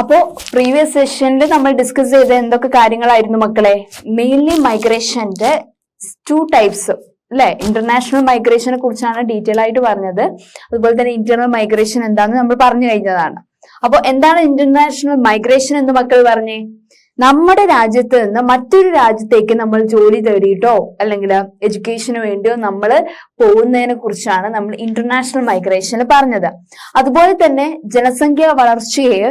അപ്പോ പ്രീവിയസ് സെഷനിൽ നമ്മൾ ഡിസ്കസ് ചെയ്ത എന്തൊക്കെ കാര്യങ്ങളായിരുന്നു മക്കളെ? മെയിൻലി മൈഗ്രേഷന്റെ ടു ടൈപ്സ് അല്ലെ? ഇന്റർനാഷണൽ മൈഗ്രേഷനെ കുറിച്ചാണ് ഡീറ്റെയിൽ ആയിട്ട് പറഞ്ഞത്. അതുപോലെ തന്നെ ഇന്റേണൽ മൈഗ്രേഷൻ എന്താണെന്ന് നമ്മൾ പറഞ്ഞു കഴിഞ്ഞതാണ്. അപ്പോൾ എന്താണ് ഇന്റർനാഷണൽ മൈഗ്രേഷൻ എന്ന് മക്കൾ പറഞ്ഞേ? നമ്മുടെ രാജ്യത്ത് നിന്ന് മറ്റൊരു രാജ്യത്തേക്ക് നമ്മൾ ജോലി തേടിയിട്ടോ അല്ലെങ്കിൽ എഡ്യൂക്കേഷന് വേണ്ടിയോ നമ്മൾ പോകുന്നതിനെ കുറിച്ചാണ് നമ്മൾ ഇന്റർനാഷണൽ മൈഗ്രേഷനിൽ പറഞ്ഞത്. അതുപോലെ തന്നെ ജനസംഖ്യ വളർച്ചയെ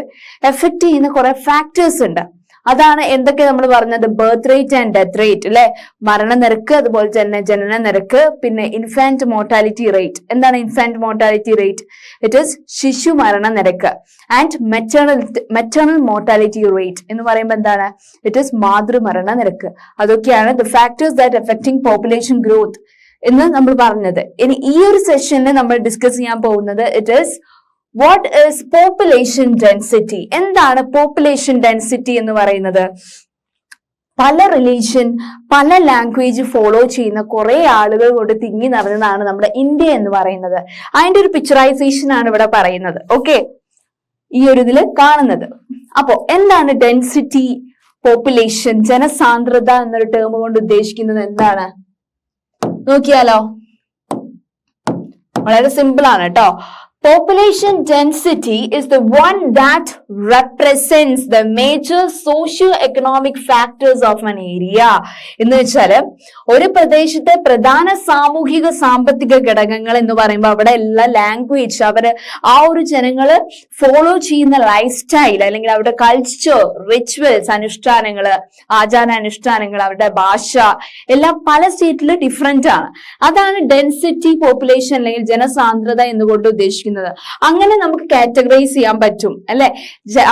എഫക്ട് ചെയ്യുന്ന കുറെ ഫാക്ടേഴ്സ് ഉണ്ട്. അതാണ് എന്തൊക്കെ നമ്മൾ പറഞ്ഞത്? Birth rate and death rate അല്ലെ മരണനിരക്ക് അതുപോലെ തന്നെ ജനന നിരക്ക് പിന്നെ ഇൻഫാന്റ് മോർട്ടാലിറ്റി റേറ്റ് എന്താണ് infant mortality rate it is ശിശു മരണ നിരക്ക് and maternal maternal mortality rate എന്ന് പറയുമ്പോൾ എന്താണ്? ഇറ്റ് ഇസ് മാതൃമരണ നിരക്ക് അതൊക്കെയാണ് the factors that affecting population growth എന്ന് നമ്മൾ പറഞ്ഞത്. ഇനി ഈ ഒരു സെഷനിൽ നമ്മൾ ഡിസ്കസ് ചെയ്യാൻ പോകുന്നത് it is what is population density എന്താണ് പോപ്പുലേഷൻ ഡെൻസിറ്റി എന്ന് പറയുന്നത്? പല റിലീജിയൻ പല ലാംഗ്വേജ് ഫോളോ ചെയ്യുന്ന കുറെ ആളുകൾ കൊണ്ട് തിങ്ങി നിറഞ്ഞതാണ് നമ്മുടെ ഇന്ത്യ എന്ന് പറയുന്നത്. അതിന്റെ ഒരു പിക്ചറൈസേഷൻ ആണ് ഇവിടെ പറയുന്നത്. ഓക്കെ ഈ ഒരു ഇതിൽ കാണുന്നത്. അപ്പോ എന്താണ് ഡെൻസിറ്റി പോപ്പുലേഷൻ ജനസാന്ദ്രത എന്നൊരു ടേം കൊണ്ട് ഉദ്ദേശിക്കുന്നത് എന്താണ്? നോക്കിയാലോ? വളരെ സിമ്പിൾ ആണ് കേട്ടോ. Population density is the one that represents the major socio-economic factors of an area. എന്ന് വെച്ചാൽ ഒരു പ്രദേശത്തെ പ്രധാന സാമൂഹിക സാമ്പത്തിക ഘടകങ്ങൾ എന്ന് പറയുമ്പോൾ അവിടെ എല്ലാ ലാംഗ്വേജ് അവർ ആ ഒരു ജനങ്ങൾ ഫോളോ ചെയ്യുന്ന ലൈഫ് സ്റ്റൈൽ അല്ലെങ്കിൽ അവരുടെ കൾച്ചർ റിച്വൽസ് അനുഷ്ഠാനങ്ങൾ ആചാരാനുഷ്ഠാനങ്ങൾ അവരുടെ ഭാഷ എല്ലാം പല സ്റ്റേറ്റിലും ഡിഫറെന്റ് ആണ് അതാണ് ഡെൻസിറ്റി പോപ്പുലേഷൻ അല്ലെങ്കിൽ ജനസാന്ദ്രത എന്നുകൊണ്ട് ഉദ്ദേശിക്കുന്നത് അങ്ങനെ നമുക്ക് കാറ്റഗറൈസ് ചെയ്യാൻ പറ്റും അല്ലെ?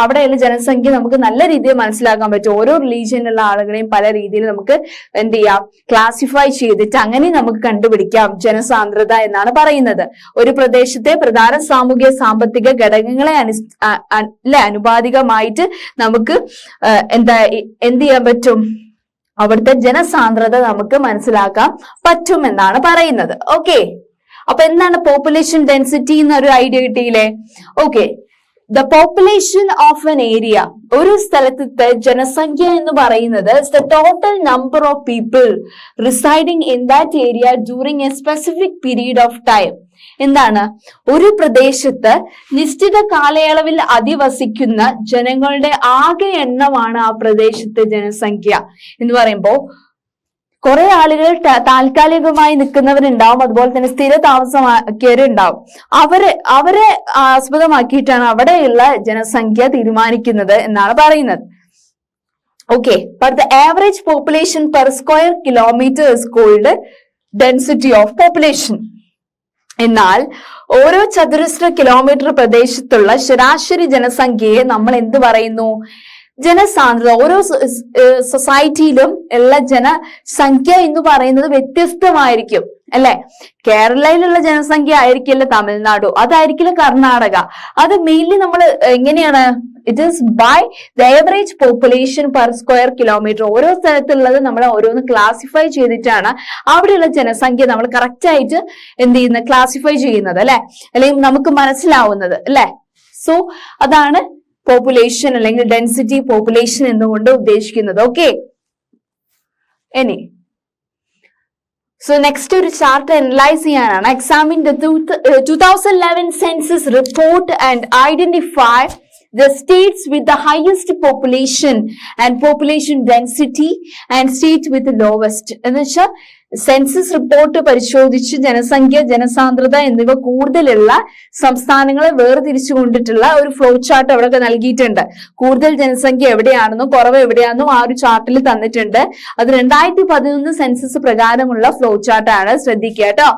അവിടെയുള്ള ജനസംഖ്യ നമുക്ക് നല്ല രീതിയിൽ മനസ്സിലാക്കാൻ പറ്റും. ഓരോ റിലീജിയനിലുള്ള ആളുകളെയും പല രീതിയിൽ നമുക്ക് എന്ത് ചെയ്യാം? ക്ലാസിഫൈ ചെയ്തിട്ട് അങ്ങനെ നമുക്ക് കണ്ടുപിടിക്കാം. ജനസാന്ദ്രത എന്നാണ് പറയുന്നത്. ഒരു പ്രദേശത്തെ പ്രധാന സാമൂഹിക സാമ്പത്തിക ഘടകങ്ങളെ അനു അല്ലെ അനുപാതികമായിട്ട് നമുക്ക് എന്താ എന്ത് ചെയ്യാൻ പറ്റും? അവിടുത്തെ ജനസാന്ദ്രത നമുക്ക് മനസ്സിലാക്കാൻ പറ്റുമെന്നാണ് പറയുന്നത്. ഓക്കെ അപ്പൊ എന്താണ് പോപ്പുലേഷൻ ഡെൻസിറ്റി എന്നൊരു ഐഡിയ കിട്ടിയില്ലേ? Okay the population of an area ഒരു സ്ഥലത്തെ ജനസംഖ്യ എന്ന് പറയുന്നത് the total number of people residing in that area during a specific period of time എന്താണ്? ഒരു പ്രദേശത്ത് നിശ്ചിത കാലയളവിൽ അധിവസിക്കുന്ന ജനങ്ങളുടെ ആകെ എണ്ണമാണ് ആ പ്രദേശത്തെ ജനസംഖ്യ എന്ന് പറയുമ്പോൾ കുറെ ആളുകൾ താൽക്കാലികമായി നിൽക്കുന്നവരുണ്ടാവും. അതുപോലെ തന്നെ സ്ഥിര താമസമാക്കിയവരുണ്ടാവും. അവരെ അവരെ ആസ്പദമാക്കിയിട്ടാണ് അവിടെയുള്ള ജനസംഖ്യ തീരുമാനിക്കുന്നത് എന്നാണ് പറയുന്നത്. Okay but the average population per square kilometre is called density of population എന്നാൽ ഓരോ ചതുരശ്ര കിലോമീറ്റർ പ്രദേശത്തുള്ള ശരാശരി ജനസംഖ്യയെ നമ്മൾ എന്ത് പറയുന്നു? ജനസാന്ദ്രത. ഓരോ സൊസൈറ്റിയിലും ഉള്ള ജനസംഖ്യ എന്ന് പറയുന്നത് വ്യത്യസ്തമായിരിക്കും അല്ലെ? കേരളയിലുള്ള ജനസംഖ്യ ആയിരിക്കില്ല തമിഴ്നാടു അതായിരിക്കില്ല കർണാടക. അത് മെയിൻലി നമ്മൾ എങ്ങനെയാണ്? It is by the average population per square kilometre ഓരോ സ്ഥലത്തുള്ളത് നമ്മൾ ഓരോന്ന് ക്ലാസിഫൈ ചെയ്തിട്ടാണ് അവിടെയുള്ള ജനസംഖ്യ നമ്മൾ കറക്റ്റ് ആയിട്ട് എന്ത് ചെയ്യുന്നത്? ക്ലാസിഫൈ ചെയ്യുന്നത് അല്ലെ? അല്ലെങ്കിൽ നമുക്ക് മനസ്സിലാവുന്നത് അല്ലെ? സോ അതാണ് പോപ്പുലേഷൻ അല്ലെങ്കിൽ ഡെൻസിറ്റി പോപ്പുലേഷൻ എന്നുകൊണ്ട് ഉദ്ദേശിക്കുന്നത്. ഓക്കെ ഇനി സോ നെക്സ്റ്റ് ഒരു ചാർട്ട് അനലൈസ് ചെയ്യാനാണ്. Examine to two thousand eleven census report and identify the states with the highest population and population density and states with the lowest. എന്ന് വെച്ചാൽ census report പരിശോധിച്ച് ജനസംഖ്യ ജനസാന്ദ്രത എന്നിവ കൂടുതലുള്ള സംസ്ഥാനങ്ങളെ വേർതിരിച്ചു കൊണ്ടിട്ടുള്ള ഒരു ഫ്ലോ ചാർട്ട് അവിടെ നൽകിയിട്ടുണ്ട്. കൂടുതൽ ജനസംഖ്യ എവിടെയാണെന്നും കുറവ് എവിടെയാണെന്നും ആ ഒരു ചാർട്ടിൽ തന്നിട്ടുണ്ട്. അത് രണ്ടായിരത്തി പതിനൊന്ന് സെൻസസ് പ്രകാരമുള്ള ഫ്ലോ ചാർട്ടാണ് ശ്രദ്ധിക്കുക കേട്ടോ.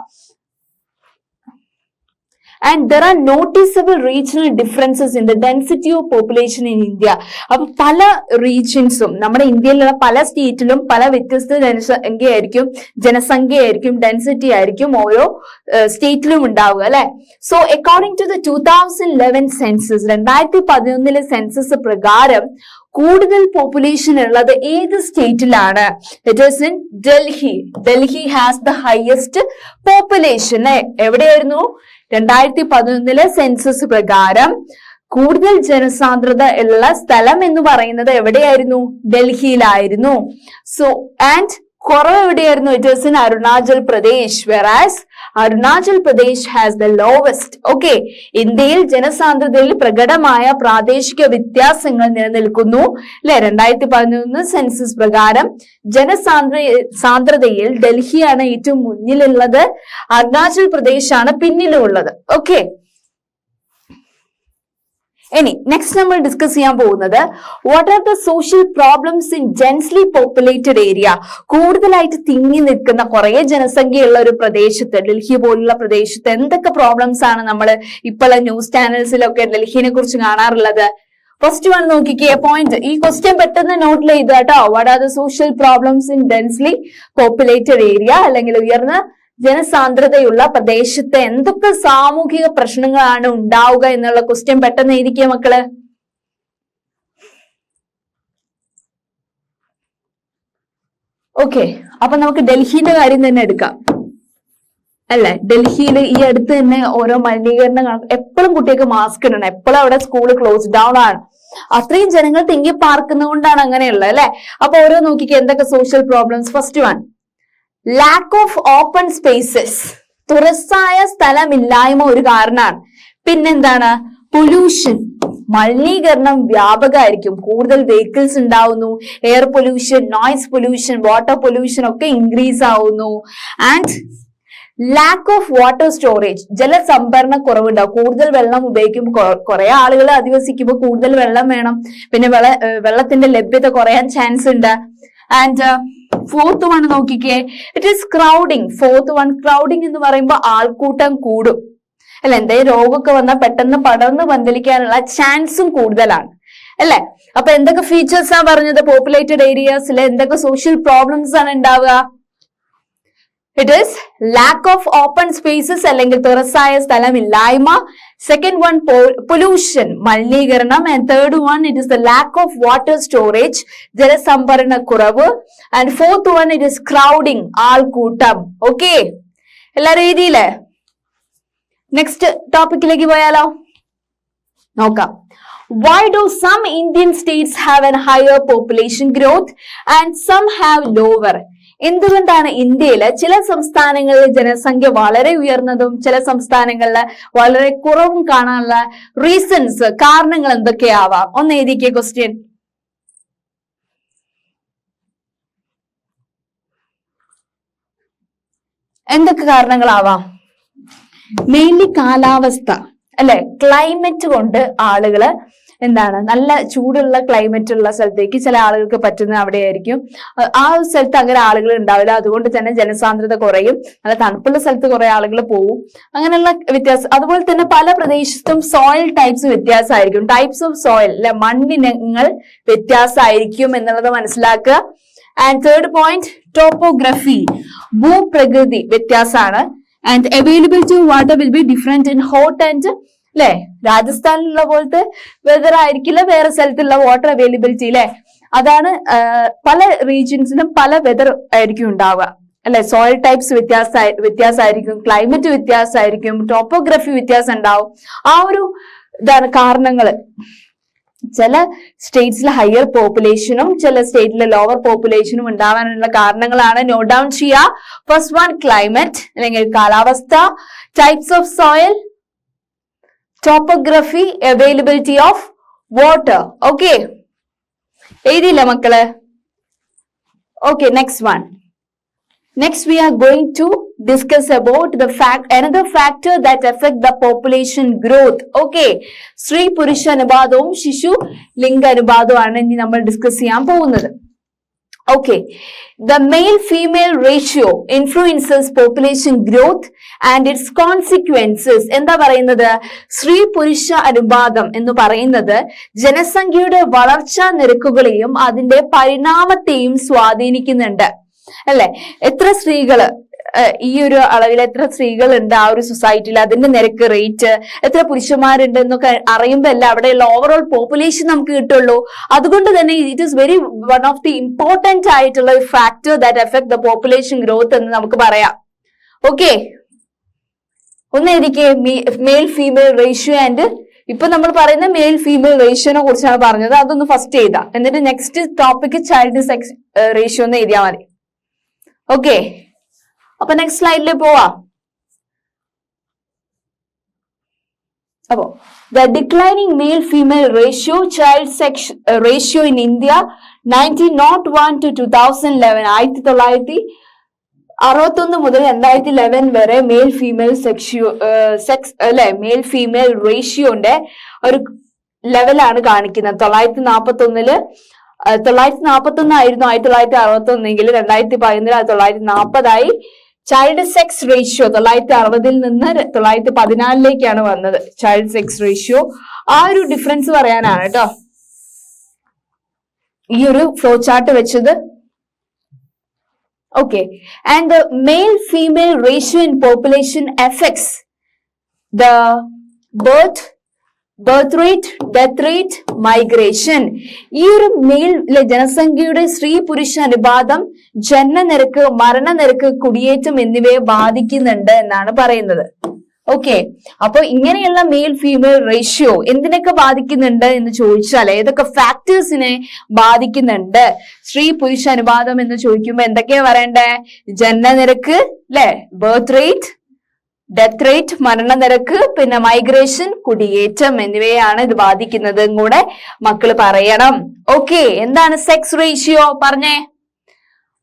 And there are noticeable regional differences in the density of population in India അപ്പൊ പല റീജിയൻസും നമ്മുടെ ഇന്ത്യയിലുള്ള പല സ്റ്റേറ്റിലും പല വ്യത്യസ്ത ജനസംഖ്യയായിരിക്കും ജനസംഖ്യയായിരിക്കും ഡെൻസിറ്റി ആയിരിക്കും ഓരോ സ്റ്റേറ്റിലും ഉണ്ടാവുക അല്ലെ? So according to the two thousand eleven census രണ്ടായിരത്തി പതിനൊന്നിലെ സെൻസസ് പ്രകാരം കൂടുതൽ പോപ്പുലേഷൻ ഉള്ളത് ഏത് സ്റ്റേറ്റിലാണ്? It is in Delhi Delhi has the highest population എവിടെയായിരുന്നു? രണ്ടായിരത്തി പതിനൊന്നിലെ സെൻസസ് പ്രകാരം കൂടുതൽ ജനസാന്ദ്രത ഉള്ള സ്ഥലം എന്ന് പറയുന്നത് എവിടെയായിരുന്നു? ഡൽഹിയിലായിരുന്നു. സോ ആൻഡ് കുറവ് എവിടെയായിരുന്നു it is in Arunachal Pradesh. Whereas Arunachal Pradesh has the lowest okay ഇന്ത്യയിൽ ജനസാന്ദ്രതയിൽ പ്രകടമായ പ്രാദേശിക വ്യത്യാസങ്ങൾ നിലനിൽക്കുന്നു. അല്ലെ രണ്ടായിരത്തി പതിനൊന്ന് സെൻസസ് പ്രകാരം ജനസാന്ദ്ര സാന്ദ്രതയിൽ ഡൽഹിയാണ് ഏറ്റവും മുന്നിലുള്ളത്. അരുണാചൽ പ്രദേശ് ആണ് പിന്നിലുള്ളത്. ഓക്കെ ഇനി നെക്സ്റ്റ് നമ്മൾ ഡിസ്കസ് ചെയ്യാൻ പോകുന്നത് what are the social problems in densely populated area കൂടുതലായിട്ട് തിങ്ങി നിൽക്കുന്ന കുറെ ജനസംഖ്യയുള്ള ഒരു പ്രദേശത്ത് ഡൽഹി പോലുള്ള പ്രദേശത്ത് എന്തൊക്കെ പ്രോബ്ലംസ് ആണ് നമ്മൾ ഇപ്പോൾ ന്യൂസ് ചാനൽസിലൊക്കെ ഡൽഹിനെ കുറിച്ച് കാണാറുള്ളത്? ഫസ്റ്റ് വൺ നോക്കിക്കേ പോയിന്റ് ഈ ക്വസ്റ്റ്യൻ പെട്ടെന്ന് നോട്ട് ചെയ്ത് കേട്ടോ. What are the social problems in densely populated area അല്ലെങ്കിൽ ഉയർന്ന ജനസാന്ദ്രതയുള്ള പ്രദേശത്ത് എന്തൊക്കെ സാമൂഹിക പ്രശ്നങ്ങളാണ് ഉണ്ടാവുക എന്നുള്ള ക്വസ്റ്റ്യൻ പെട്ടെന്ന് എഴുതിക്കുക മക്കൾ. ഓക്കെ അപ്പൊ നമുക്ക് ഡൽഹിന്റെ കാര്യം തന്നെ എടുക്കാം. അല്ലെ? ഡൽഹിയിൽ ഈ അടുത്ത് തന്നെ ഓരോ മലിനീകരണം എപ്പോഴും കുട്ടികൾക്ക് മാസ്ക് ഇടണം. എപ്പോഴും അവിടെ സ്കൂൾ ക്ലോസ് ഡൗൺ ആണ്. അത്രയും ജനങ്ങൾ തിങ്ങി പാർക്കുന്നതുകൊണ്ടാണ് അങ്ങനെയുള്ളത് അല്ലെ? അപ്പൊ ഓരോ നോക്കിക്ക് എന്തൊക്കെ social problems first one lack of open spaces തുറസായ സ്ഥലമില്ലായ്മ ഒരു കാരണമാണ് പിന്നെന്താണ്? പൊല്യൂഷൻ മലിനീകരണം വ്യാപകമായിരിക്കും. കൂടുതൽ വെഹിക്കിൾസ് ഉണ്ടാവുന്നു. Air pollution noise pollution water pollution ഒക്കെ ഇൻക്രീസ് ആവുന്നു. And lack of water storage ജലസംഭരണ കുറവുണ്ടാവും. കൂടുതൽ വെള്ളം ഉപയോഗിക്കുമ്പോൾ കുറെ ആളുകൾ അധിവസിക്കുമ്പോൾ കൂടുതൽ വെള്ളം വേണം. പിന്നെ വെള്ള വെള്ളത്തിന്റെ ലഭ്യത കുറയാൻ ചാൻസ് ഉണ്ട്. ആൻഡ് ഫോർത്ത് വൺ നോക്കിക്കേ. It is crowding fourth one crowding എന്ന് പറയുമ്പോൾ ആൾക്കൂട്ടം കൂടും. അല്ല? എന്തെങ്കിലും രോഗമൊക്കെ വന്നാൽ പെട്ടെന്ന് പടർന്ന് പന്തലിക്കാനുള്ള ചാൻസും കൂടുതലാണ്. അല്ലെ? അപ്പൊ എന്തൊക്കെ ഫീച്ചേഴ്സ് ആണ് പറഞ്ഞത്? പോപ്പുലേറ്റഡ് ഏരിയാസിൽ എന്തൊക്കെ സോഷ്യൽ പ്രോബ്ലംസ് ആണ് ഉണ്ടാവുക? It is lack of open spaces അല്ലെങ്കിൽ തുറസായ സ്ഥലമില്ലായ്മ. സെക്കൻഡ് വൺ പൊല്യൂഷൻ മലിനീകരണം. And third one it is the lack of water storage ജലസംഭരണ കുറവ്. And fourth one it is crowding ആൾക്കൂട്ടം. ഓക്കെ എല്ലാ രീതിയിൽ. നെക്സ്റ്റ് ടോപ്പിക്കിലേക്ക് പോയാലോ? നോക്കാം. Why do some indian states have a higher population growth and some have lower? എന്തുകൊണ്ടാണ് ഇന്ത്യയിലെ ചില സംസ്ഥാനങ്ങളിൽ ജനസംഖ്യ വളരെ ഉയർന്നതും ചില സംസ്ഥാനങ്ങളിൽ വളരെ കുറവും കാണാനുള്ള റീസൺസ് കാരണങ്ങൾ എന്തൊക്കെയാവാം? ഒന്ന് എഴുതിക്കെ ക്വസ്റ്റ്യൻ എന്തൊക്കെ കാരണങ്ങളാവാം? മെയിൻലി കാലാവസ്ഥ അല്ലെ? ക്ലൈമറ്റ് കൊണ്ട് ആളുകൾ എന്താണ്? നല്ല ചൂടുള്ള ക്ലൈമറ്റ് ഉള്ള സ്ഥലത്തേക്ക് ചില ആളുകൾക്ക് പറ്റുന്ന അവിടെയായിരിക്കും. ആ സ്ഥലത്ത് അങ്ങനെ ആളുകൾ ഉണ്ടാവില്ല. അതുകൊണ്ട് തന്നെ ജനസാന്ദ്രത കുറയും. നല്ല തണുപ്പുള്ള സ്ഥലത്ത് കുറെ ആളുകൾ പോവും. അങ്ങനെയുള്ള വ്യത്യാസം. അതുപോലെ തന്നെ പല പ്രദേശത്തും സോയിൽ ടൈപ്സ് വ്യത്യാസമായിരിക്കും. ടൈപ്സ് ഓഫ് സോയിൽ അല്ലെ മണ്ണിനങ്ങൾ വ്യത്യാസമായിരിക്കും എന്നുള്ളത് മനസ്സിലാക്കുക. ആൻഡ് തേർഡ് പോയിന്റ് ടോപ്പോഗ്രഫി ഭൂപ്രകൃതി വ്യത്യാസമാണ്. And availability of water will be different in hot and അല്ലെ രാജസ്ഥാനിലുള്ള പോലത്തെ വെതർ ആയിരിക്കില്ല വേറെ സ്ഥലത്തുള്ള വാട്ടർ അവൈലബിലിറ്റി അല്ലെ അതാണ് പല റീജിയൻസിലും പല വെതർ ആയിരിക്കും ഉണ്ടാവുക. അല്ലെ? സോയിൽ ടൈപ്സ് വ്യത്യാസ വ്യത്യാസമായിരിക്കും ക്ലൈമറ്റ് വ്യത്യാസമായിരിക്കും ടോപ്പോഗ്രഫി വ്യത്യാസം ഉണ്ടാവും. ആ ഒരു ഇതാണ് കാരണങ്ങൾ. ചില സ്റ്റേറ്റ്സിൽ ഹയർ പോപ്പുലേഷനും ചില സ്റ്റേറ്റിലെ ലോവർ പോപ്പുലേഷനും ഉണ്ടാവാനുള്ള കാരണങ്ങളാണ്. നോട്ട് ഡൗൺ ചെയ്യുക ഫസ്റ്റ് വൺ ക്ലൈമറ്റ് അല്ലെങ്കിൽ കാലാവസ്ഥ. Types of soil topography availability of water okay എഴുതിയില്ല മക്കൾ? Okay next one next we are going to discuss about the fact another factor that affect the population growth. Okay. സ്ത്രീ പുരുഷ അനുപാതവും ശിശു ലിംഗ അനുപാതവും ആണ് ഇനി നമ്മൾ ഡിസ്കസ് ചെയ്യാൻ പോകുന്നത്. Okay the male female ratio influences population growth and its consequences എന്താ പറയുന്നത്? സ്ത്രീ പുരുഷ അനുപാതം എന്ന് പറയുന്നത് ജനസംഖ്യയുടെ വളർച്ചാ നിരക്കുകളെയും അതിന്റെ പരിണാമത്തെയും സ്വാധീനിക്കുന്നുണ്ട്. അല്ലെ? എത്ര സ്ത്രീകൾ ഈ ഒരു അളവിൽ എത്ര സ്ത്രീകളുണ്ട് ആ ഒരു സൊസൈറ്റിയിൽ അതിന്റെ നിരക്ക് റേറ്റ് എത്ര പുരുഷന്മാരുണ്ട് എന്നൊക്കെ അറിയുമ്പോൾ അല്ല അവിടെയുള്ള ഓവറോൾ പോപ്പുലേഷൻ നമുക്ക് കിട്ടുള്ളൂ. അതുകൊണ്ട് തന്നെ it is very one of the important ആയിട്ടുള്ള ഒരു factor that affect the population growth എന്ന് നമുക്ക് പറയാം. ഓക്കെ ഒന്ന് എഴുതിക്കേ മെയിൽ ഫീമെയിൽ റേഷ്യോ ആൻഡ് ഇപ്പൊ നമ്മൾ പറയുന്ന മെയിൽ ഫീമെയിൽ റേഷ്യോനെ കുറിച്ചാണ് പറഞ്ഞത്. അതൊന്ന് ഫസ്റ്റ് ചെയ്താ എന്നിട്ട് next topic child sex ratio എന്ന് എഴുതിയാൽ മതി. ഓക്കെ അപ്പൊ നെക്സ്റ്റ് സ്ലൈഡിൽ പോവാ. അപ്പോ the declining male female ratio child sex ratio in India nineteen not one to two thousand eleven ആയിരത്തി തൊള്ളായിരത്തി അറുപത്തൊന്ന് മുതൽ രണ്ടായിരത്തി ലെവൻ വരെ മെയിൽ ഫീമെയിൽ സെക്ഷ്യോ സെക്സ് അല്ലെ മെയിൽ ഫീമെയിൽ റേഷ്യോന്റെ ഒരു ലെവലാണ് കാണിക്കുന്നത്. തൊള്ളായിരത്തി നാൽപ്പത്തി ഒന്നിൽ തൊള്ളായിരത്തി നാൽപ്പത്തി ഒന്നായിരുന്നു ആയിരത്തി തൊള്ളായിരത്തി അറുപത്തി ഒന്നെങ്കിൽ രണ്ടായിരത്തി പതിനൊന്നിൽ തൊള്ളായിരത്തി നാൽപ്പതായി ചൈൽഡ് സെക്സ് റേഷ്യോ തൊള്ളായിരത്തി അറുപതിൽ നിന്ന് തൊള്ളായിരത്തി പതിനാലിലേക്കാണ് വന്നത്. ചൈൽഡ് സെക്സ് റേഷ്യോ ആ ഒരു ഡിഫറൻസ് പറയാനാണ് കേട്ടോ ഈ ഒരു ഫ്ലോ ചാർട്ട് വെച്ചത്. Okay and the male female ratio in population affects the birth, birth rate death rate migration. ഈ ഒരു മെയിൽ ജനസംഖ്യയുടെ സ്ത്രീ പുരുഷ അനുപാതം ജനനനിരക്ക് മരണനിരക്ക് കുടിയേറ്റം എന്നിവയെ ബാധിക്കുന്നുണ്ട് എന്നാണ് പറയുന്നത്. ഓക്കെ. അപ്പൊ ഇങ്ങനെയുള്ള മെയിൽ ഫീമെയിൽ റേഷ്യോ എന്തിനൊക്കെ ബാധിക്കുന്നുണ്ട് എന്ന് ചോദിച്ചാൽ ഏതൊക്കെ ഫാക്ടേഴ്സിനെ ബാധിക്കുന്നുണ്ട്? സ്ത്രീ പുരുഷ അനുപാതം എന്ന് ചോദിക്കുമ്പോൾ എന്തൊക്കെയാ പറയണ്ടേ? ജനനനിരക്ക് അല്ലെ ബർത്ത് റേറ്റ് ഡെത്ത് റേറ്റ് മരണനിരക്ക് പിന്നെ മൈഗ്രേഷൻ കുടിയേറ്റം എന്നിവയാണ് ഇത് ബാധിക്കുന്നത് കൂടെ മക്കൾ പറയണം. ഓക്കെ എന്താണ് സെക്സ് റേഷ്യോ പറഞ്ഞേ.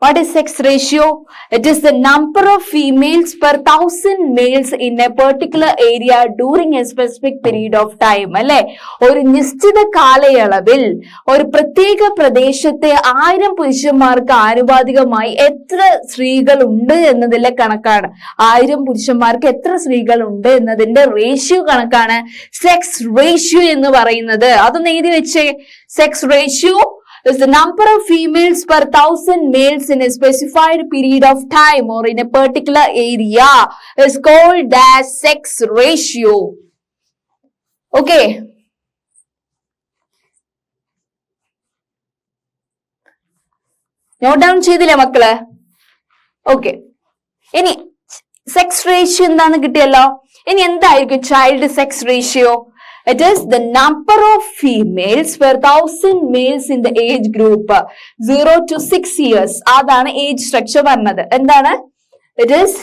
What is sex ratio? It is the number of females per thousand males in a particular area during a specific period of time. അല്ലെ ഒരു നിശ്ചിത കാലയളവിൽ ഒരു പ്രത്യേക പ്രദേശത്തെ ആയിരം പുരുഷന്മാർക്ക് ആനുപാതികമായി എത്ര സ്ത്രീകൾ ഉണ്ട് എന്നതിലെ കണക്കാണ് ആയിരം പുരുഷന്മാർക്ക് എത്ര സ്ത്രീകൾ ഉണ്ട് എന്നതിന്റെ റേഷ്യോ കണക്കാണ് സെക്സ് റേഷ്യോ എന്ന് പറയുന്നത് അതൊന്ന് എഴുതി വെച്ചേ sex ratio is the number of females per thousand males in a specified period of time or in a particular area is called as sex ratio. Okay. Note down ചെയ്തില്ലേ മക്കൾ okay ഇനി sex ratio എന്താന്ന് കിട്ടിയല്ലോ ഇനി എന്തായിരിക്കും child sex ratio It is the number of females per thousand males in the age group zero to six years അതാണ് age structure പറഞ്ഞത് എന്താണ്? ഇറ്റ് ഈസ്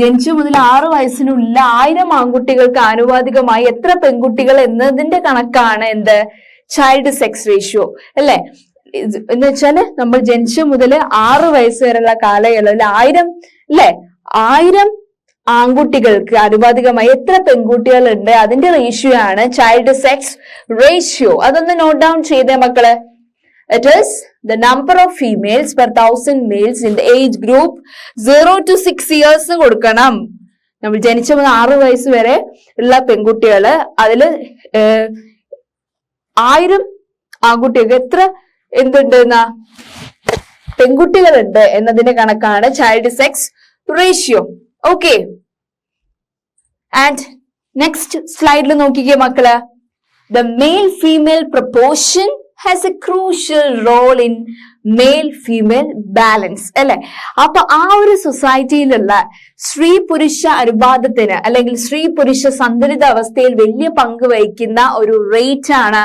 ജനിച്ച മുതൽ ആറു വയസ്സിനുള്ള ആയിരം ആൺകുട്ടികൾക്ക് ആനുപാതികമായി എത്ര പെൺകുട്ടികൾ എന്നതിന്റെ കണക്കാണ് എന്ത്? ചൈൽഡ് സെക്സ് റേഷ്യോ അല്ലെ? എന്ന് വെച്ചാൽ നമ്മൾ ജനിച്ച മുതൽ ആറ് വയസ്സ് വരെയുള്ള കാലയളവിൽ ആയിരം അല്ലെ ആയിരം ആൺകുട്ടികൾക്ക് ആനുപാതികമായി എത്ര പെൺകുട്ടികൾ ഉണ്ട് അതിന്റെ റേഷ്യോ ആണ് ചൈൽഡ് സെക്സ് റേഷ്യോ അതൊന്ന് നോട്ട് ഡൗൺ ചെയ്തേ മക്കൾ. It is the number of females per thousand males in the age group zero to six years കൊടുക്കണം. നമ്മൾ ജനിച്ച മുതൽ ആറ് വയസ്സ് വരെ ഉള്ള പെൺകുട്ടികൾ അതിൽ ഏഹ്, ആയിരം ആൺകുട്ടികൾക്ക് എത്ര എന്തുണ്ട് എന്നാ പെൺകുട്ടികളുണ്ട് എന്നതിന്റെ കണക്കാണ് child sex ratio okay and next സ്ലൈഡിൽ നോക്കിക്കേ മക്കൾ. The male female proportion has a crucial role in male female balance അല്ലെ? അപ്പൊ ആ ഒരു സൊസൈറ്റിയിലുള്ള സ്ത്രീ പുരുഷ അനുപാതത്തിന് അല്ലെങ്കിൽ സ്ത്രീ പുരുഷ സന്തുലിത അവസ്ഥയിൽ വലിയ പങ്ക് വഹിക്കുന്ന ഒരു റേറ്റ് ആണ്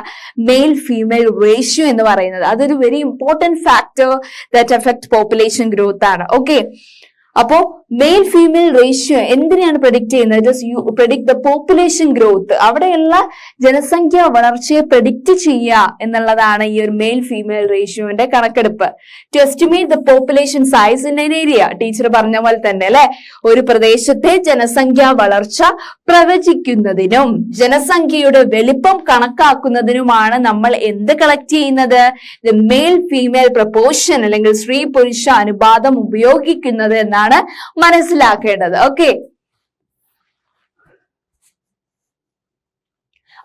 മെയിൽ ഫീമെയിൽ റേഷ്യോ എന്ന് പറയുന്നത്. അതൊരു very important factor that affect population growth ആണ്. ഓക്കെ അപ്പോ മെയിൽ ഫീമെയിൽ റേഷ്യോ എന്തിനെയാണ് പ്രഡിക്റ്റ് ചെയ്യുന്നത്? Just predict the population growth അവിടെയുള്ള ജനസംഖ്യ വളർച്ചയെ പ്രഡിക്റ്റ് ചെയ്യുക എന്നുള്ളതാണ് ഈ ഒരു മെയിൽ ഫീമെയിൽ റേഷ്യോന്റെ കണക്കെടുപ്പ്. To estimate the population size in an area teacher പറഞ്ഞ പോലെ തന്നെ അല്ലെ? ഒരു പ്രദേശത്തെ ജനസംഖ്യ വളർച്ച പ്രവചിക്കുന്നതിനും ജനസംഖ്യയുടെ വലിപ്പം കണക്കാക്കുന്നതിനുമാണ് നമ്മൾ എന്ത് കളക്ട് ചെയ്യുന്നത്? ദ മെയിൽ ഫീമെയിൽ പ്രപ്പോർഷൻ അല്ലെങ്കിൽ സ്ത്രീ പുരുഷ അനുപാതം ഉപയോഗിക്കുന്നത് എന്നാണ് മനസ്സിലാക്കേണ്ടത്. ഓക്കെ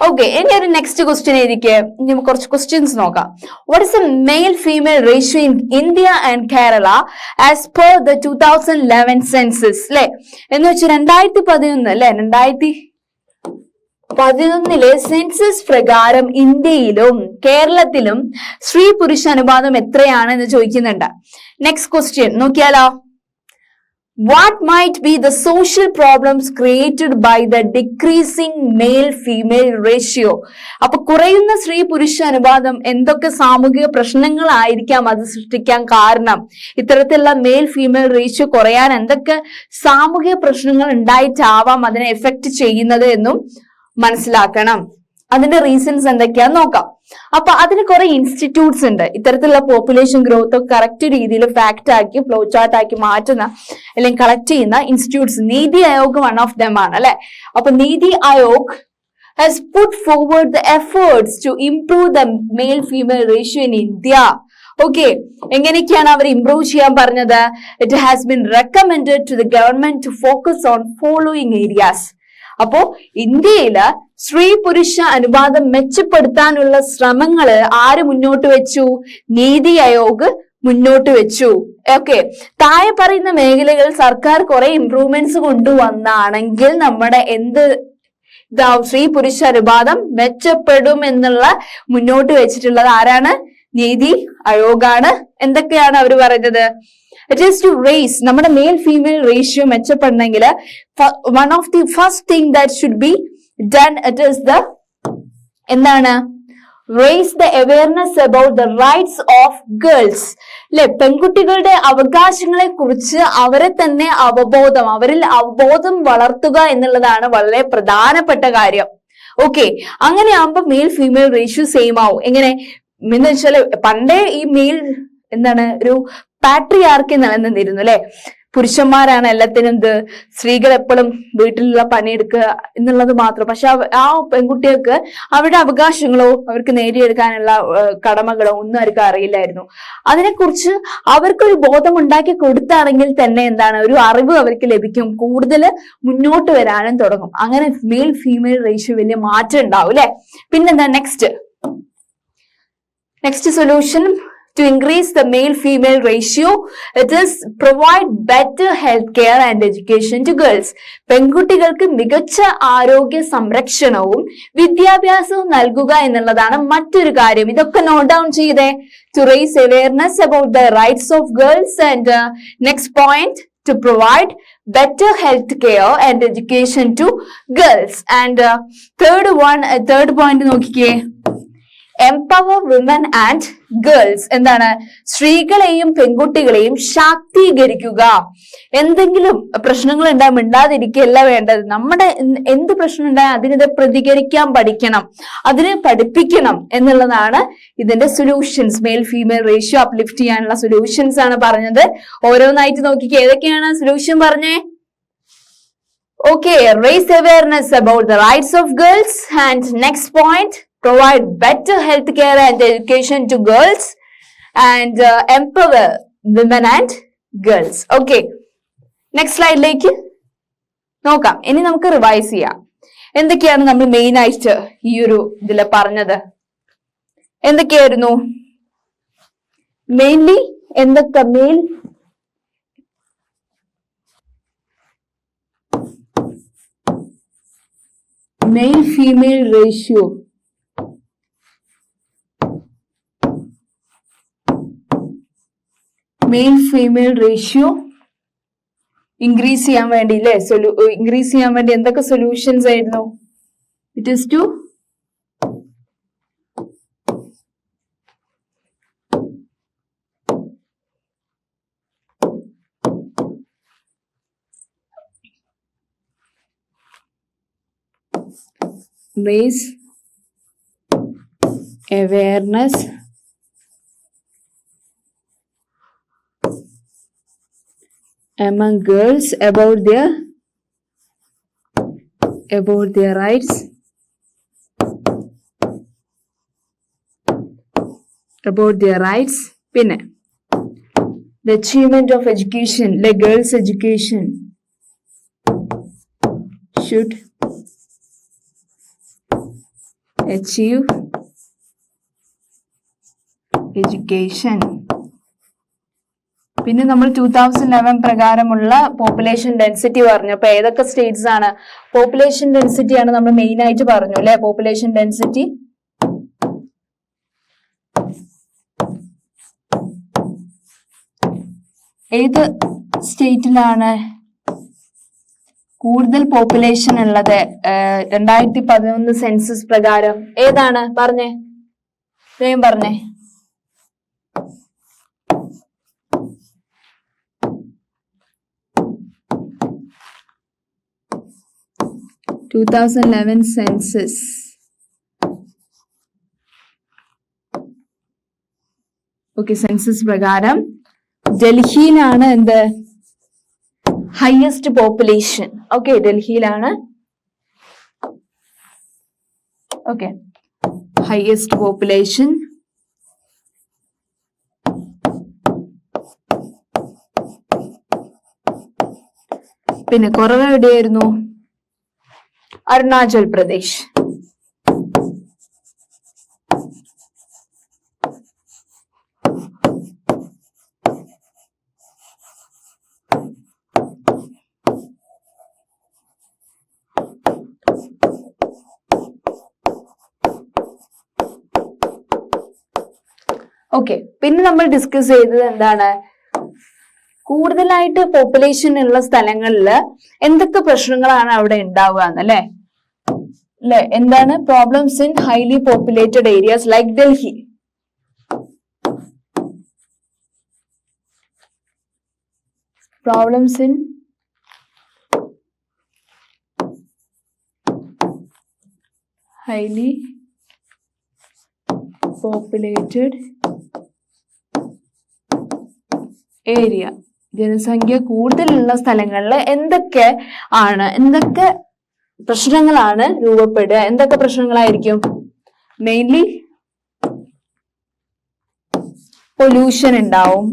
ഓക്കെ ഇനി ഒരു നെക്സ്റ്റ് ക്വസ്റ്റ്യൻ നമുക്ക് കുറച്ച് ക്വസ്റ്റ്യൻസ് നോക്കാം. What is a male female ratio in India and Kerala as per the two thousand eleven census അല്ലെ എന്ന് വെച്ചാൽ രണ്ടായിരത്തി പതിനൊന്ന് അല്ലെ രണ്ടായിരത്തി പതിനൊന്നിലെ സെൻസസ് പ്രകാരം ഇന്ത്യയിലും കേരളത്തിലും സ്ത്രീ പുരുഷ അനുപാതം എത്രയാണ് എന്ന് ചോദിക്കുന്നുണ്ട്. നെക്സ്റ്റ് ക്വസ്റ്റ്യൻ നോക്കിയാലോ? What might be the social problems created by the decreasing male female ratio അപ്പൊ കുറയുന്ന സ്ത്രീ പുരുഷ അനുപാതം എന്തൊക്കെ സാമൂഹിക പ്രശ്നങ്ങളായിരിക്കാം അത് സൃഷ്ടിക്കാൻ കാരണം? ഇത്തരത്തിലുള്ള മെയിൽ ഫീമെയിൽ റേഷ്യോ കുറയാൻ എന്തൊക്കെ സാമൂഹിക പ്രശ്നങ്ങൾ ഉണ്ടായിട്ടാവാം അതിനെ എഫക്ട് ചെയ്യുന്നത് എന്നും മനസ്സിലാക്കണം. അതിന്റെ റീസൺസ് എന്തൊക്കെയാന്ന് നോക്കാം. അപ്പൊ അതിന് കുറെ ഇൻസ്റ്റിറ്റ്യൂട്ട്സ് ഉണ്ട്. ഇത്തരത്തിലുള്ള പോപ്പുലേഷൻ ഗ്രോത്ത് കറക്റ്റ് രീതിയിൽ ഫാക്ട് ആക്കി ഫ്ലോ ചാർട്ട് ആക്കി മാറ്റുന്ന അല്ലെങ്കിൽ കളക്ട് ചെയ്യുന്ന institutes NITI Aayog one of them ആണ് അല്ലെ? അപ്പൊ NITI Aayog has put forward the efforts to improve the male female ratio in India okay എങ്ങനെയൊക്കെയാണ് അവർ ഇംപ്രൂവ് ചെയ്യാൻ പറഞ്ഞത്? It has been recommend to the government to focus on following areas അപ്പോ ഇന്ത്യയിൽ സ്ത്രീ പുരുഷ അനുപാതം മെച്ചപ്പെടുത്താനുള്ള ശ്രമങ്ങൾ ആര് മുന്നോട്ട് വെച്ചു? നീതി ആയോഗ് മുന്നോട്ട് വെച്ചു. ഓക്കെ താഴെ പറയുന്ന മേഖലകൾ സർക്കാർ കുറെ ഇംപ്രൂവ്മെന്റ്സ് കൊണ്ടുവന്നാണെങ്കിൽ നമ്മുടെ എന്ത് സ്ത്രീ പുരുഷ അനുപാതം മെച്ചപ്പെടും എന്നുള്ള മുന്നോട്ട് വെച്ചിട്ടുള്ളത് ആരാണ്? നീതി ആയോഗാണ്. എന്തൊക്കെയാണ് അവർ പറയുന്നത്? ടു റേസ് നമ്മുടെ male female ratio മെച്ചപ്പെടണമെങ്കിൽ one of the first thing that should be done it is the എന്താണ്? Raise the awareness about the rights of girls അല്ലെ പെൺകുട്ടികളുടെ അവകാശങ്ങളെ കുറിച്ച് അവരെ തന്നെ അവബോധം അവരിൽ അവബോധം വളർത്തുക എന്നുള്ളതാണ് വളരെ പ്രധാനപ്പെട്ട കാര്യം. ഓക്കെ അങ്ങനെയാകുമ്പോ മെയിൽ ഫീമെയിൽ റേഷ്യോ സെയിം ആവും. എങ്ങനെ? എന്ന് വെച്ചാൽ പണ്ടേ ഈ മെയിൽ എന്താണ് ഒരു പാട്രിയാർക്കി നിലനിന്നിരുന്നു അല്ലെ പുരുഷന്മാരാണ് എല്ലാത്തിനും എന്ത് സ്ത്രീകൾ എപ്പോഴും വീട്ടിലുള്ള പണിയെടുക്കുക എന്നുള്ളത് മാത്രം. പക്ഷെ ആ പെൺകുട്ടികൾക്ക് അവരുടെ അവകാശങ്ങളോ അവർക്ക് നേടിയെടുക്കാനുള്ള കടമകളോ ഒന്നും അവർക്ക് അറിയില്ലായിരുന്നു. അതിനെക്കുറിച്ച് അവർക്കൊരു ബോധം ഉണ്ടാക്കി കൊടുത്താണെങ്കിൽ തന്നെ എന്താണ് ഒരു അറിവ് അവർക്ക് ലഭിക്കും. കൂടുതൽ മുന്നോട്ട് വരാനും തുടങ്ങും. അങ്ങനെ മെയിൽ ഫീമെയിൽ റേഷ്യോ വലിയ മാറ്റം ഉണ്ടാവും അല്ലെ പിന്നെന്താ next next solution to increase the male female ratio it is provide better health care and education to girls പെൺകുട്ടികൾക്ക് മികച്ച ആരോഗ്യ സംരക്ഷണവും വിദ്യാഭ്യാസവും നൽകുക എന്നുള്ളതാണ് മറ്റൊരു കാര്യം ഇതൊക്കെ നോട്ട് ഡൗൺ ചെയ്തേ to raise awareness about the rights of girls and next point to provide better health care and education to girls and uh, third one uh, third point നോക്കിക്കേ എംപവർ വിമൻ ആൻഡ് ഗേൾസ് എന്താണ്? സ്ത്രീകളെയും പെൺകുട്ടികളെയും ശാക്തീകരിക്കുക. എന്തെങ്കിലും പ്രശ്നങ്ങൾ ഉണ്ടാകും മിണ്ടാതിരിക്കുകയല്ല വേണ്ടത്. നമ്മുടെ എന്ത് പ്രശ്നം ഉണ്ടായാൽ അതിനെതിരെ പ്രതികരിക്കാൻ പഠിക്കണം. അതിനെ പഠിപ്പിക്കണം എന്നുള്ളതാണ് ഇതിന്റെ solutions male female ratio uplift ചെയ്യാനുള്ള സൊല്യൂഷൻസ് ആണ് പറഞ്ഞത്. ഓരോന്നായിട്ട് നോക്കിക്കുക ഏതൊക്കെയാണ് സൊല്യൂഷൻ പറഞ്ഞേ? Okay raise awareness about the rights of girls and next point, provide better health care and education to girls and uh, empower women and girls. Okay, next slide ലേക്ക് നോക്കാം ഇനി നമുക്ക് റിവൈസ് ചെയ്യാം എന്തൊക്കെയാണ് നമ്മൾ മെയിൻ ആയിട്ട് ഈ ഒരു ഇതിൽ പറഞ്ഞത് എന്തൊക്കെയായിരുന്നു മെയിൻലി എന്തൊക്കെ main male female ratio male female ratio increase ചെയ്യാൻ വേണ്ടി അല്ലേ സൊല്യൂ ഇൻക്രീസ് ചെയ്യാൻ വേണ്ടി എന്തൊക്കെ സൊല്യൂഷൻസ് ആയിരുന്നു? It is to raise awareness among girls about their about their rights about their rights പിന്നെ the achievement of education like girls education should achieve education പിന്നെ നമ്മൾ ടൂ തൗസൻഡ് ലെവൻ പ്രകാരമുള്ള പോപ്പുലേഷൻ ഡെൻസിറ്റി പറഞ്ഞു അപ്പൊ ഏതൊക്കെ States ആണ്? Population density ആണ് നമ്മൾ മെയിൻ ആയിട്ട് പറഞ്ഞു അല്ലെ? പോപ്പുലേഷൻ ഡെൻസിറ്റി ഏത് സ്റ്റേറ്റിലാണ് കൂടുതൽ പോപ്പുലേഷൻ ഉള്ളത്? രണ്ടായിരത്തി പതിനൊന്ന് സെൻസസ് പ്രകാരം. ഏതാണ്? പറഞ്ഞേ. പറഞ്ഞേ. Two thousand eleven census okay census പ്രകാരം ഡൽഹിയിലാണ് എന്ത്? ഹയസ്റ്റ് പോപ്പുലേഷൻ ഓക്കെ ഡൽഹിയിലാണ്. ഓക്കെ ഹയസ്റ്റ് പോപ്പുലേഷൻ പിന്നെ കുറവ് എവിടെയായിരുന്നു? അരുണാചൽ പ്രദേശ് ഓക്കെ പിന്നെ നമ്മൾ ഡിസ്കസ് ചെയ്തത് എന്താണ്? കൂടുതലായിട്ട് പോപ്പുലേഷൻ ഉള്ള സ്ഥലങ്ങളിൽ എന്തൊക്കെ പ്രശ്നങ്ങളാണ് അവിടെ ഉണ്ടാവുക എന്നല്ലേ? അല്ലെ? എന്താണ് problems in highly populated areas like Delhi problems in highly populated area ജനസംഖ്യ കൂടുതലുള്ള സ്ഥലങ്ങളിൽ എന്തൊക്കെ ആണ്? എന്തൊക്കെ പ്രശ്നങ്ങളാണ് രൂപപ്പെടുക? എന്തൊക്കെ പ്രശ്നങ്ങളായിരിക്കും? മെയിൻലി പൊല്യൂഷൻ ഉണ്ടാവും.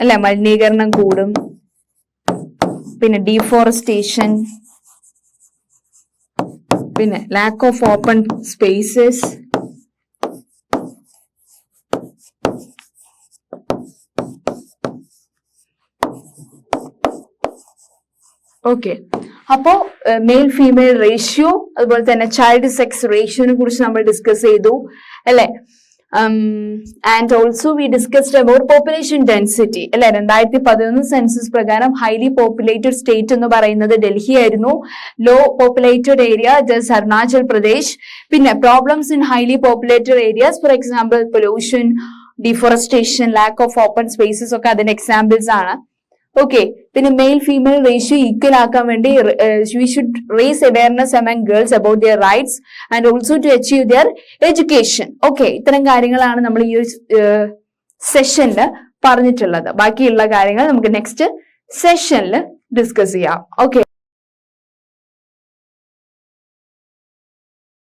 അല്ലെ? മലിനീകരണം കൂടും. പിന്നെ ഡീഫോറസ്റ്റേഷൻ പിന്നെ lack of open spaces okay അപ്പോ മെയിൽ ഫീമെയിൽ റേഷ്യോ അതുപോലെ തന്നെ ചൈൽഡ് സെക്സ് റേഷ്യോനെ കുറിച്ച് നമ്മൾ ഡിസ്കസ് ചെയ്തു അല്ലെ? And also we discussed about population density അല്ലെ? രണ്ടായിരത്തി പതിനൊന്ന് സെൻസസ് പ്രകാരം ഹൈലി പോപ്പുലേറ്റഡ് സ്റ്റേറ്റ് എന്ന് പറയുന്നത് ഡൽഹി ആയിരുന്നു. ലോ പോപ്പുലേറ്റഡ് ഏരിയ ജസ് അരുണാചൽ പ്രദേശ് പിന്നെ problems in highly populated areas for example pollution deforestation lack of open spaces ഒക്കെ അതിന്റെ എക്സാമ്പിൾസ് ആണ്. ഓക്കെ പിന്നെ മെയിൽ ഫീമെയിൽ റേഷ്യോ ഈക്വൽ ആക്കാൻ വേണ്ടി we should raise awareness among girls about their rights and also to achieve their education okay ഇത്തരം കാര്യങ്ങളാണ് നമ്മൾ ഈ ഒരു സെഷനിൽ പറഞ്ഞിട്ടുള്ളത്. ബാക്കിയുള്ള കാര്യങ്ങൾ നമുക്ക് നെക്സ്റ്റ് സെഷനിൽ ഡിസ്കസ് ചെയ്യാം. ഓക്കെ